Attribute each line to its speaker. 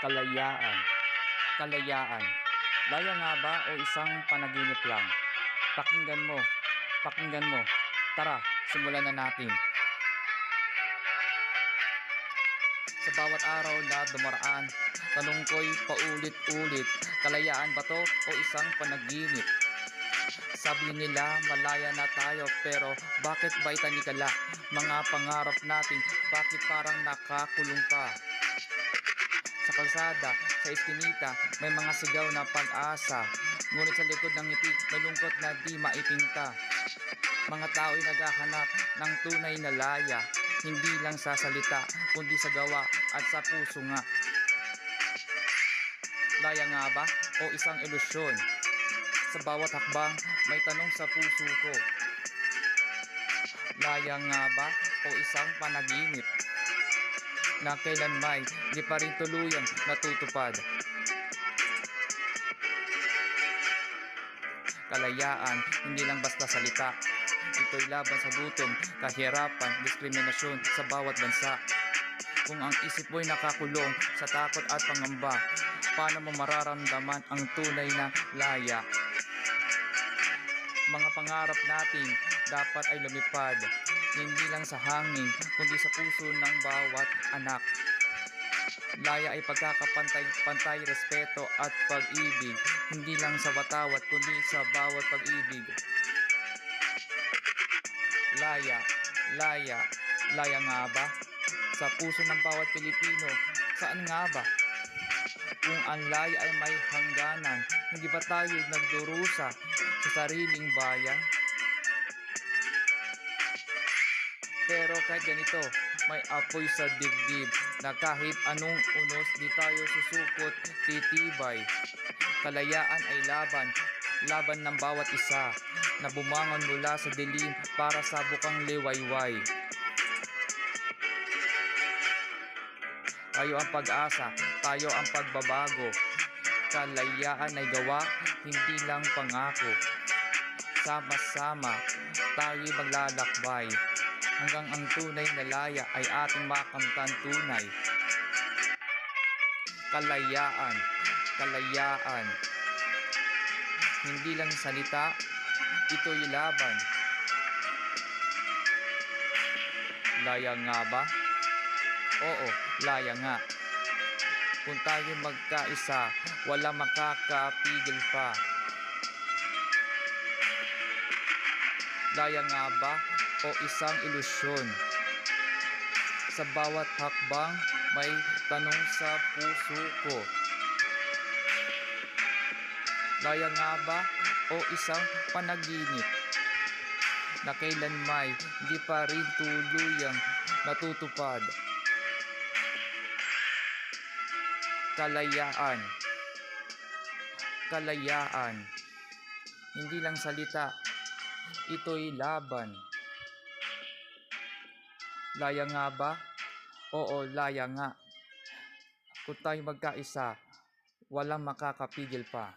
Speaker 1: Kalayaan. Kalayaan. Laya nga ba o isang panaginip lang? Pakinggan mo. Pakinggan mo. Tara, simulan na natin. Sa bawat araw na dumaraan, tanong ko'y paulit-ulit, kalayaan ba to o isang panaginip? Sabi nila malaya na tayo pero bakit ba itanikala? Mga pangarap natin bakit parang nakakulong pa? Sa kalsada, sa eskinita, may mga sigaw na pag-asa. Ngunit sa likod ng ngiti, may lungkot na di maipinta. Mga tao'y naghahanap ng tunay na laya, hindi lang sa salita, kundi sa gawa at sa puso nga. Laya nga ba o isang ilusyon? Sa bawat hakbang, may tanong sa puso ko. Laya nga ba o isang panaginip? Na kailan may di pa rin tuluyang natutupad. Kalayaan, hindi lang basta salita. Ito'y laban sa gutom, kahirapan, diskriminasyon sa bawat bansa. Kung ang isip mo'y nakakulong sa takot at pangamba, paano mo mararamdaman ang tunay na laya? Pangarap natin dapat ay lumipad, hindi lang sa hangin, kundi sa puso ng bawat anak. Laya ay pagkakapantay, pantay, respeto at pag-ibig, hindi lang sa watawat, kundi sa bawat pag-ibig. Laya, laya, laya nga ba? Sa puso ng bawat Pilipino, saan nga ba? Kung ang laya ay may hangganan, hindi ba tayo nagdurusa sa sariling bayan? Pero kahit ganito, may apoy sa dibdib na kahit anong unos di tayo susukot titibay. Kalayaan ay laban, laban ng bawat isa na bumangon mula sa dilim para sa bukang liwayway. Tayo ang pag-asa, tayo ang pagbabago. Kalayaan ay gawa, hindi lang pangako. Sama-sama, tayo maglalakbay hanggang ang tunay na laya ay ating makamtan tunay. Kalayaan, kalayaan. Hindi lang salita, ito'y laban. Laya nga ba? Oo, laya nga. Kung tayo magkaisa, wala makakapigil pa. Laya nga ba o isang ilusyon? Sa bawat hakbang, may tanong sa puso ko. Laya nga ba o isang panaginip? Na kailan may di pa rin tuluyang natutupad. Kalayaan. Kalayaan. Hindi lang salita, ito'y laban. Laya nga ba? Oo, laya nga. Kung tayo magkaisa, walang makakapigil pa.